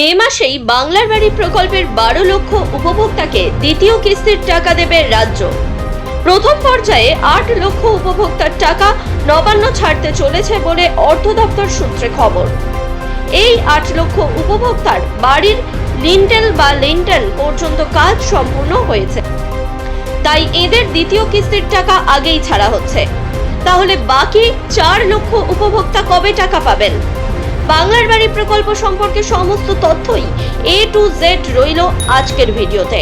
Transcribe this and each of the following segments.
মে মাসেই বাংলার বাড়ি প্রকল্পের বারো লক্ষ উপভোক্তাকে দ্বিতীয় কিস্তির টাকা দেবে রাজ্য। প্রথম পর্যায়ে আট লক্ষ উপভোক্তার টাকা নবান্ন ছাড়তে চলেছে বলে অর্থ দপ্তর সূত্রে খবর। এই আট লক্ষ উপভোক্তার বাড়ির লিন্টেল বা লিন্টেল পর্যন্ত কাজ সম্পূর্ণ হয়েছে। তাই এদের দ্বিতীয় কিস্তির টাকা আগেই ছাড়া হচ্ছে। তাহলে বাকি চার লক্ষ উপভোক্তা কবে টাকা পাবেন? বাংলার বাড়ি প্রকল্প সম্পর্কে সমস্ত তথ্যই এ টু জেড রইল আজকের ভিডিওতে।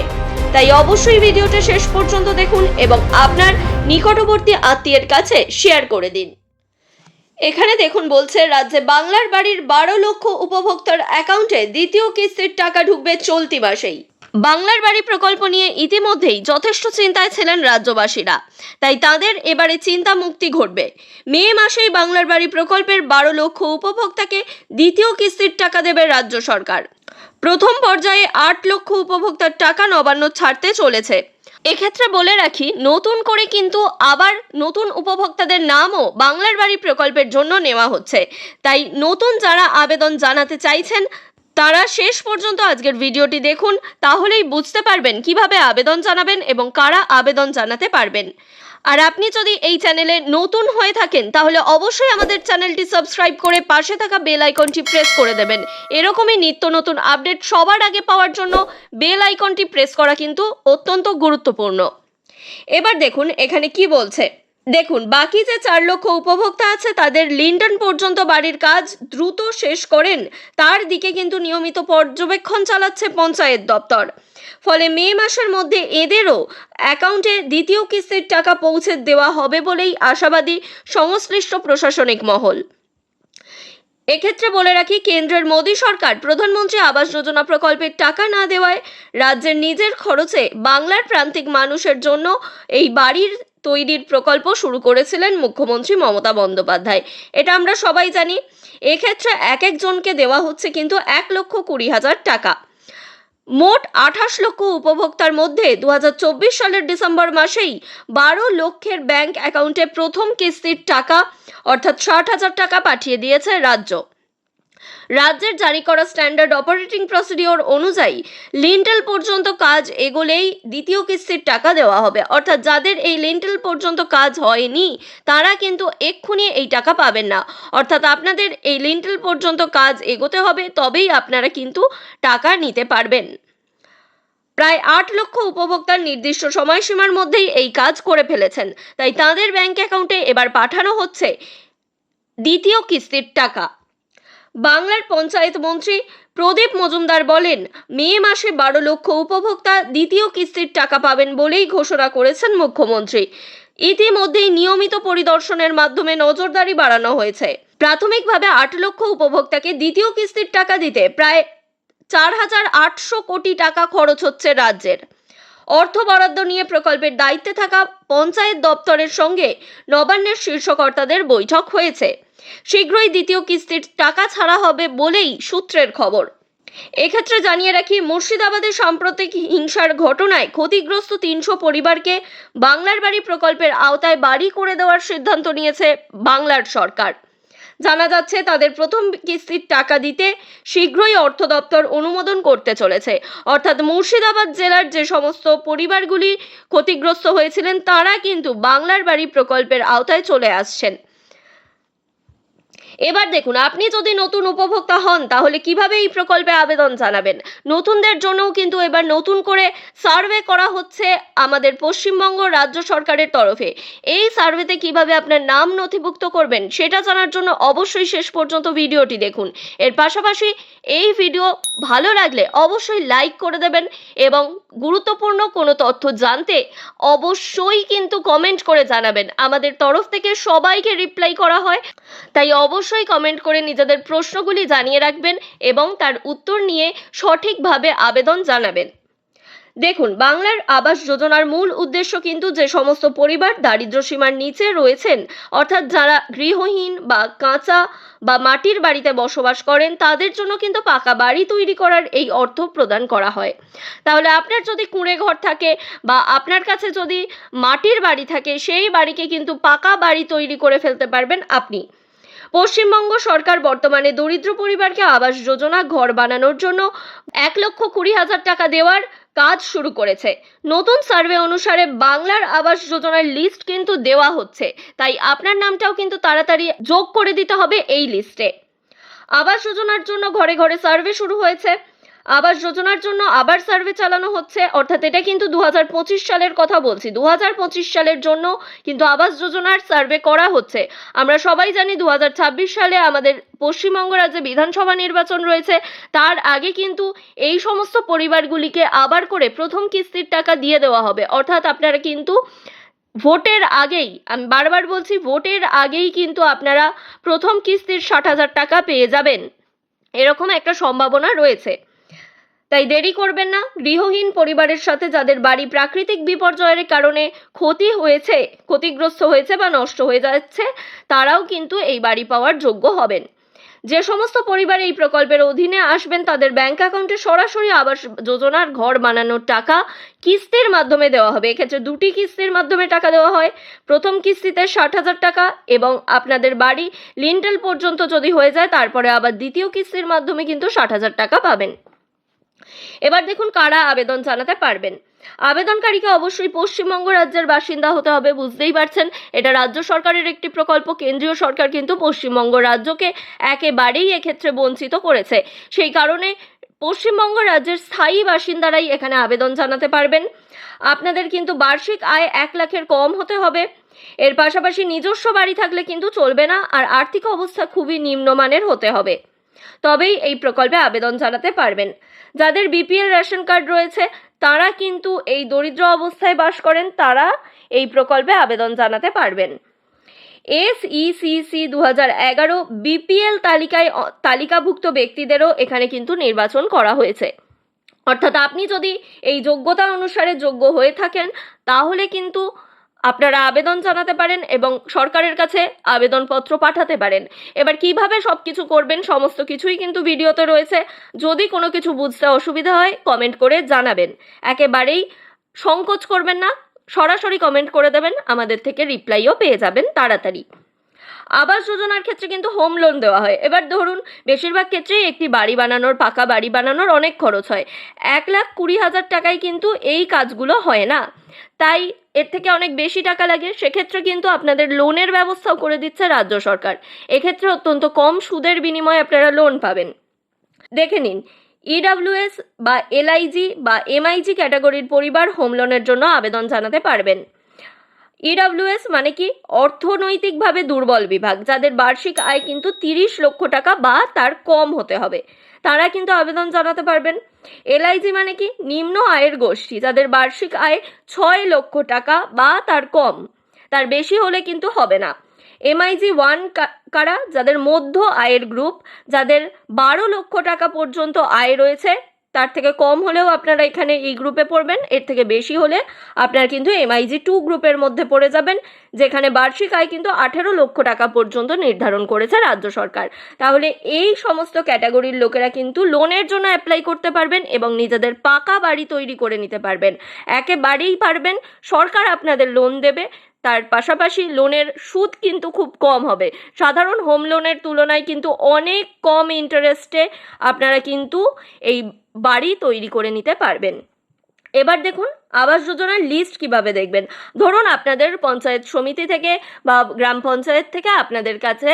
তাই অবশ্যই ভিডিওটা শেষ পর্যন্ত দেখুন এবং আপনার নিকটবর্তী আত্মীয়ের কাছে শেয়ার করে দিন। এখানে দেখুন বলছে, রাজ্যে বাংলার বাড়ির বারো লক্ষ উপভোক্তার অ্যাকাউন্টে দ্বিতীয় কিস্তির টাকা ঢুকবে চলতি মাসেই। বাংলার বাড়ি প্রকল্প নিয়ে ইতিমধ্যেই যথেষ্ট চিন্তায় ছিলেন রাজ্যবাসীরা। তাই তাদের এবারে চিন্তা মুক্তি ঘটবে। মে মাসেই বাংলার বাড়ি প্রকল্পের বারো লক্ষ উপভোক্তাকে দ্বিতীয় কিস্তির টাকা দেবে রাজ্য সরকার। প্রথম পর্যায়ে আট লক্ষ উপভোক্তার টাকা নবান্ন ছাড়তে চলেছে। এক্ষেত্রে বলে রাখি, নতুন করে কিন্তু আবার নতুন উপভোক্তাদের নামও বাংলার বাড়ি প্রকল্পের জন্য নেওয়া হচ্ছে। তাই নতুন যারা আবেদন জানাতে চাইছেন তারা শেষ পর্যন্ত আজকের ভিডিওটি দেখুন, তাহলেই বুঝতে পারবেন কীভাবে আবেদন জানাবেন এবং কারা আবেদন জানাতে পারবেন। আর আপনি যদি এই চ্যানেলে নতুন হয়ে থাকেন, তাহলে অবশ্যই আমাদের চ্যানেলটি সাবস্ক্রাইব করে পাশে থাকা বেল আইকনটি প্রেস করে দেবেন। এরকমই নিত্য নতুন আপডেট সবার আগে পাওয়ার জন্য বেল আইকনটি প্রেস করা কিন্তু অত্যন্ত গুরুত্বপূর্ণ। এবার দেখুন এখানে কি বলছে। দেখুন, বাকি যে চার লক্ষ উপভোক্তা আছে, তাদের লিন্ডন পর্যন্ত বাড়ির কাজ দ্রুত শেষ করেন। তার দিকে কিন্তু নিয়মিত পর্যবেক্ষণ চালাচ্ছে পঞ্চায়েত দপ্তর। ফলে মে মাসের মধ্যে এদেরও অ্যাকাউন্টে দ্বিতীয় কিস্তির টাকা পৌঁছে দেওয়া হবে বলেই আশাবাদী সংশ্লিষ্ট প্রশাসনিক মহল। এক্ষেত্রে বলে রাখি, কেন্দ্রের মোদী সরকার প্রধানমন্ত্রী আবাস যোজনা প্রকল্পের টাকা না দেওয়ায় রাজ্যের নিজের খরচে বাংলার প্রান্তিক মানুষের জন্য এই বাড়ির তৈরির প্রকল্প শুরু করেছিলেন মুখ্যমন্ত্রী মমতা বন্দ্যোপাধ্যায়। এটা আমরা সবাই জানি। এক্ষেত্রে এক একজনকে দেওয়া হচ্ছে কিন্তু এক লক্ষ কুড়ি হাজার টাকা। মোট আঠাশ লক্ষ উপভোক্তার মধ্যে দু হাজার চব্বিশ সালের ডিসেম্বর মাসেই বারো লক্ষের ব্যাংক অ্যাকাউন্টে প্রথম কিস্তির টাকা, অর্থাৎ ষাট হাজার টাকা পাঠিয়ে দিয়েছে রাজ্য। রাজ্যের জারি করা স্ট্যান্ডার্ড অপারেটিং প্রসিডিওর অনুযায়ী লিন্টেল পর্যন্ত কাজ এগোলেই দ্বিতীয় কিস্তির টাকা দেওয়া হবে। অর্থাৎ যাদের এই লিন্টেল পর্যন্ত কাজ হয়নি, তারা কিন্তু এক্ষুনি এই টাকা পাবেন না। অর্থাৎ আপনাদের এই লিন্টেল পর্যন্ত কাজ এগোতে হবে, তবেই আপনারা কিন্তু টাকা নিতে পারবেন। প্রায় আট লক্ষ উপভোক্তার নির্দিষ্ট সময়সীমার মধ্যেই এই কাজ করে ফেলেছেন। তাই তাদের ব্যাংক অ্যাকাউন্টে এবার পাঠানো হচ্ছে দ্বিতীয় কিস্তির টাকা। বাংলার পঞ্চায়েত মন্ত্রী প্রদীপ মজুমদার বলেন, মে মাসে বারো লক্ষ উপভোক্তা দ্বিতীয় কিস্তির টাকা পাবেন বলেই ঘোষণা করেছেন মুখ্যমন্ত্রী। ইতিমধ্যেই নিয়মিত পরিদর্শনের মাধ্যমে নজরদারি বাড়ানো হয়েছে। প্রাথমিকভাবে আট লক্ষ উপভোক্তাকে দ্বিতীয় কিস্তির টাকা দিতে প্রায় চার হাজার আটশো কোটি টাকা খরচ হচ্ছে রাজ্যের। অর্থ বরাদ্দ নিয়ে প্রকল্পের দায়িত্বে থাকা পঞ্চায়েত দপ্তরের সঙ্গে নবান্নের শীর্ষকর্তাদের বৈঠক হয়েছে। শীঘ্রই দ্বিতীয় কিস্তির টাকা ছাড়া হবে বলেই সূত্রের খবর। এক্ষেত্রে জানিয়ে রাখি মুর্শিদাবাদের সাম্প্রতিক হিংসার ঘটনায় ক্ষতিগ্রস্ত তিনশো পরিবারকে বাংলার বাড়ি প্রকল্পের আওতায় বাড়ি করে দেওয়ার সিদ্ধান্ত নিয়েছে বাংলার সরকার। জানা যাচ্ছে, তাদের প্রথম কিস্তির টাকা দিতে শীঘ্রই অর্থ দপ্তর অনুমোদন করতে চলেছে। অর্থাৎ মুর্শিদাবাদ জেলার যে সমস্ত পরিবারগুলি ক্ষতিগ্রস্ত হয়েছিলেন, তারা কিন্তু বাংলার বাড়ি প্রকল্পের আওতায় চলে আসছেন। এবার দেখুন, আপনি যদি নতুন উপভোক্তা হন, তাহলে কীভাবে এই প্রকল্পে আবেদন জানাবেন? নতুনদের জন্যও কিন্তু এবার নতুন করে সার্ভে করা হচ্ছে আমাদের পশ্চিমবঙ্গ রাজ্য সরকারের তরফে। এই সার্ভেতে কীভাবে আপনার নাম নথিভুক্ত করবেন, সেটা জানার জন্য অবশ্যই শেষ পর্যন্ত ভিডিওটি দেখুন। এর পাশাপাশি এই ভিডিও ভালো লাগলে অবশ্যই লাইক করে দেবেন এবং গুরুত্বপূর্ণ কোনো তথ্য জানতে অবশ্যই কিন্তু কমেন্ট করে জানাবেন। আমাদের তরফ থেকে সবাইকে রিপ্লাই করা হয়। তাই অবশ্যই কমেন্ট করে নিজেদের প্রশ্নগুলি জানিয়ে রাখবেন এবং তার উত্তর নিয়ে সঠিকভাবে আবেদন জানাবেন। দেখুন, বাংলার আবাস যোজনার মূল উদ্দেশ্য কিন্তু যে সমস্ত পরিবার দারিদ্র্য সীমার নিচে রয়েছেন, অর্থাৎ যারা গৃহহীন বা কাঁচা বা মাটির বাড়িতে বসবাস করেন, তাদের জন্য কিন্তু পাকা বাড়ি তৈরি করার এই অর্থ প্রদান করা হয়। তাহলে আপনার যদি কুঁড়ে ঘর থাকে বা আপনার কাছে যদি মাটির বাড়ি থাকে, সেই বাড়িকে কিন্তু পাকা বাড়ি তৈরি করে ফেলতে পারবেন আপনি। পশ্চিমবঙ্গ সরকার বর্তমানে দরিদ্র পরিবারকে আবাস যোজনা ঘর বানানোর জন্য এক লক্ষ কুড়ি হাজার টাকা দেওয়ার কাজ শুরু করেছে। নতুন সার্ভে অনুসারে বাংলার আবাস যোজনার লিস্ট কিন্তু দেওয়া হচ্ছে। তাই আপনার নামটাও কিন্তু তাড়াতাড়ি যোগ করে দিতে হবে এই লিস্টে আবাস যোজনার জন্য ঘরে ঘরে সার্ভে শুরু হয়েছে। আবাস যোজনার জন্য আবার সার্ভে চালানো হচ্ছে। অর্থাৎ এটা কিন্তু দু হাজার পঁচিশ সালের কথা বলছি। দু হাজার পঁচিশ সালের জন্য কিন্তু আবাস যোজনার সার্ভে করা হচ্ছে। আমরা সবাই জানি দু হাজার ছাব্বিশ সালে আমাদের পশ্চিমবঙ্গ রাজ্যে বিধানসভা নির্বাচন রয়েছে। তার আগে কিন্তু এই সমস্ত পরিবারগুলিকে আবার করে প্রথম কিস্তির টাকা দিয়ে দেওয়া হবে। অর্থাৎ আপনারা কিন্তু ভোটের আগেই, আমি বারবার বলছি, ভোটের আগেই কিন্তু আপনারা প্রথম কিস্তির ষাট হাজার টাকা পেয়ে যাবেন। এরকম একটা সম্ভাবনা রয়েছে। তাই দেরি করবেন না, গৃহহীন পরিবারের সাথে যাদের বাড়ি প্রাকৃতিক বিপর্যয়ের কারণে ক্ষতি হয়েছে, ক্ষতিগ্রস্ত হয়েছে বা নষ্ট হয়ে যাচ্ছে, তারাও কিন্তু এই বাড়ি পাওয়ার যোগ্য হবেন। যে সমস্ত পরিবার এই প্রকল্পের অধীনে আসবেন, তাদের ব্যাংক অ্যাকাউন্টে সরাসরি আবাস যোজনার ঘর বানানোর টাকা কিস্তির মাধ্যমে দেওয়া হবে। এক্ষেত্রে দুটি কিস্তির মাধ্যমে টাকা দেওয়া হয়। প্রথম কিস্তিতে ষাট হাজার টাকা এবং আপনাদের বাড়ি লিন্টেল পর্যন্ত যদি হয়ে যায়, তারপরে আবার দ্বিতীয় কিস্তির মাধ্যমে কিন্তু ষাট হাজার টাকা পাবেন। এবার দেখুন কারা আবেদন জানাতে পারবেন। আবেদনকারীকে অবশ্যই পশ্চিমবঙ্গ রাজ্যের বাসিন্দা হতে হবে, বুঝতেই পারছেন? এটা রাজ্য সরকারের একটি প্রকল্প, কেন্দ্রীয় সরকার কিন্তু পশ্চিমবঙ্গ রাজ্যকে একেবারেই এক্ষেত্রে বঞ্চিত করেছে। সেই কারণে পশ্চিমবঙ্গ রাজ্যের স্থায়ী বাসিন্দারাই এখানে আবেদন জানাতে পারবেন। আপনাদের কিন্তু বার্ষিক আয় এক লাখের কম হতে হবে। এর পাশাপাশি নিজস্ব বাড়ি থাকলে কিন্তু চলবে না, আর আর্থিক অবস্থা খুবই নিম্নমানের হতে হবে। তবেই এই প্রকল্পে আবেদন জানাতে পারবেন। যাদের বিপিএল রেশন কার্ড রয়েছে, তারা কিন্তু এই দরিদ্র অবস্থায় বাস করেন, তারা এই প্রকল্পে আবেদন জানাতে পারবেন। এস ইসিসি দু হাজার এগারো বিপিএল তালিকায় তালিকাভুক্ত ব্যক্তিদেরও এখানে কিন্তু নির্বাচন করা হয়েছে। অর্থাৎ আপনি যদি এই যোগ্যতা অনুসারে যোগ্য হয়ে থাকেন, তাহলে কিন্তু আপনারা আবেদন জানাতে পারেন এবং সরকারের কাছে আবেদনপত্র পাঠাতে পারেন। এবার কীভাবে সব কিছু করবেন সমস্ত কিছুই কিন্তু ভিডিওতে রয়েছে। যদি কোনো কিছু বুঝতে অসুবিধা হয় কমেন্ট করে জানাবেন। একেবারেই সংকোচ করবেন না, সরাসরি কমেন্ট করে দেবেন, আমাদের থেকে রিপ্লাইও পেয়ে যাবেন তাড়াতাড়ি। আবাস যোজনার ক্ষেত্রে কিন্তু হোম লোন দেওয়া হয়। এবার ধরুন, বেশিরভাগ ক্ষেত্রেই একটি বাড়ি বানানোর, পাকা বাড়ি বানানোর অনেক খরচ হয়। এক লাখ কুড়ি হাজার টাকায় কিন্তু এই কাজগুলো হয় না। তাই এর থেকে অনেক বেশি টাকা লাগে। সেক্ষেত্রে কিন্তু আপনাদের লোনের ব্যবস্থাও করে দিচ্ছে রাজ্য সরকার। এক্ষেত্রে অত্যন্ত কম সুদের বিনিময়ে আপনারা লোন পাবেন। দেখে নিন ইডাব্লিউএস বা এলআইজি বা এমআইজি ক্যাটাগরির পরিবার হোম লোনের জন্য আবেদন জানাতে পারবেন। ইডাব্লিউএস মানে কি? অর্থনৈতিকভাবে দুর্বল বিভাগ, যাদের বার্ষিক আয় কিন্তু তিরিশ লক্ষ টাকা বা তার কম হতে হবে। তারা কিন্তু আবেদন জানাতে পারবেন। এলআইজি মানে কি? নিম্ন আয়ের গোষ্ঠী, যাদের বার্ষিক আয় ছয় লক্ষ টাকা বা তার কম। তার বেশি হলে কিন্তু হবে না। এমআইজি ওয়ান কারা? যাদের মধ্য আয়ের গ্রুপ, যাদের বারো লক্ষ টাকা পর্যন্ত আয় রয়েছে তার থেকে কম হলেও আপনারা এখানে এই গ্রুপে পড়বেন, এর থেকে বেশি হলে আপনারা কিন্তু এমআইজি টু গ্রুপের মধ্যে পড়ে যাবেন, যেখানে বার্ষিক আয় কিন্তু আঠেরো লক্ষ টাকা পর্যন্ত নির্ধারণ করেছে রাজ্য সরকার। তাহলে এই সমস্ত ক্যাটাগরির লোকেরা কিন্তু লোনের জন্য অ্যাপ্লাই করতে পারবেন এবং নিজেদের পাকা বাড়ি তৈরি করে নিতে পারবেন। একেবারেই পারবেন, সরকার আপনাদের লোন দেবে, তার পাশাপাশি লোনের সুদ কিন্তু খুব কম হবে। সাধারণ হোম লোনের তুলনায় কিন্তু অনেক কম ইন্টারেস্টে আপনারা কিন্তু এই বাড়ি তৈরি করে নিতে পারবেন। এবার দেখুন, আবাস যোজনার লিস্ট কীভাবে দেখবেন? ধরুন আপনাদের পঞ্চায়েত সমিতি থেকে বা গ্রাম পঞ্চায়েত থেকে আপনাদের কাছে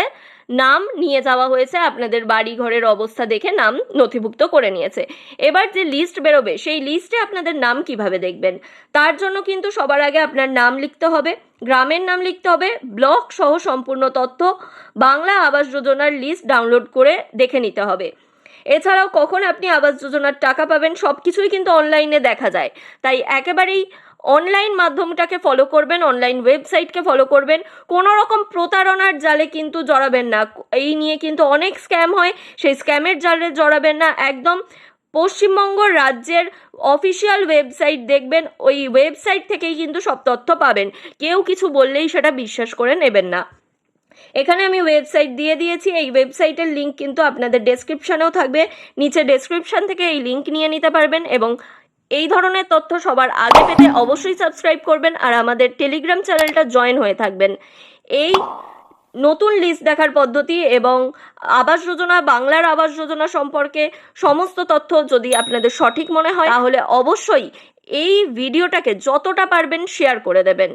নাম নিয়ে যাওয়া হয়েছে, আপনাদের বাড়ি ঘরের অবস্থা দেখে নাম নথিভুক্ত করে নিয়েছে। এবার যে লিস্ট বেরোবে, সেই লিস্টে আপনাদের নাম কীভাবে দেখবেন? তার জন্য কিন্তু সবার আগে আপনার নাম লিখতে হবে, গ্রামের নাম লিখতে হবে, ব্লক সহ সম্পূর্ণ তথ্য বাংলা আবাস যোজনার লিস্ট ডাউনলোড করে দেখে নিতে হবে। এছাড়াও কখন আপনি আবাস যোজনার টাকা পাবেন সব কিছুই কিন্তু অনলাইনে দেখা যায়। তাই একেবারেই অনলাইন মাধ্যমটাকে ফলো করবেন, অনলাইন ওয়েবসাইটকে ফলো করবেন। কোনো রকম প্রতারণার জালে কিন্তু জড়াবেন না। এই নিয়ে কিন্তু অনেক স্ক্যাম হয়, সেই স্ক্যামের জালে জড়াবেন না। একদম পশ্চিমবঙ্গ রাজ্যের অফিসিয়াল ওয়েবসাইট দেখবেন, ওই ওয়েবসাইট থেকেই কিন্তু সব তথ্য পাবেন। কেউ কিছু বললেই সেটা বিশ্বাস করে নেবেন না। এখানে আমি ওয়েবসাইট দিয়ে দিয়েছি, এই ওয়েবসাইটের লিঙ্ক কিন্তু আপনাদের ডেসক্রিপশানেও থাকবে। নিচে ডেসক্রিপশান থেকে এই লিঙ্ক নিয়ে নিতে পারবেন এবং এই ধরনের তথ্য সবার আগে পেতে অবশ্যই সাবস্ক্রাইব করবেন আর আমাদের টেলিগ্রাম চ্যানেলটা জয়েন হয়ে থাকবেন। এই নতুন লিস্ট দেখার পদ্ধতি এবং আবাস যোজনা, বাংলার আবাস যোজনা সম্পর্কে সমস্ত তথ্য যদি আপনাদের সঠিক মনে হয়, তাহলে অবশ্যই এই ভিডিওটাকে যতটা পারবেন শেয়ার করে দেবেন।